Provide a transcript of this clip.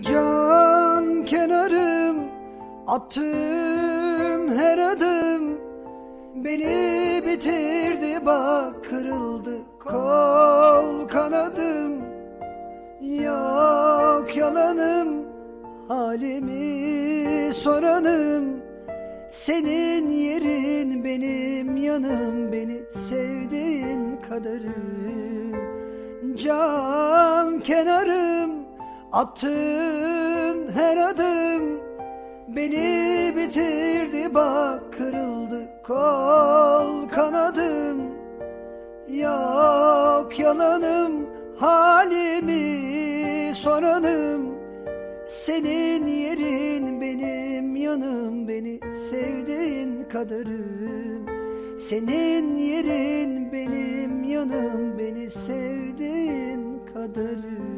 Can kenarım attığın her adım. Beni bitirdi bak kırıldı kol kanadım. Yok yalanım halimi soranım. Senin yerin benim yanım beni sevdiğin kadarım. Can kenarım attığın her adım Beni bitirdi bak kırıldı kol kanadım. Yok yalanım halimi soranım Senin yerin benim yanım beni sevdiğin kadarım. Senin yerin benim yanım beni sevdiğin kadarım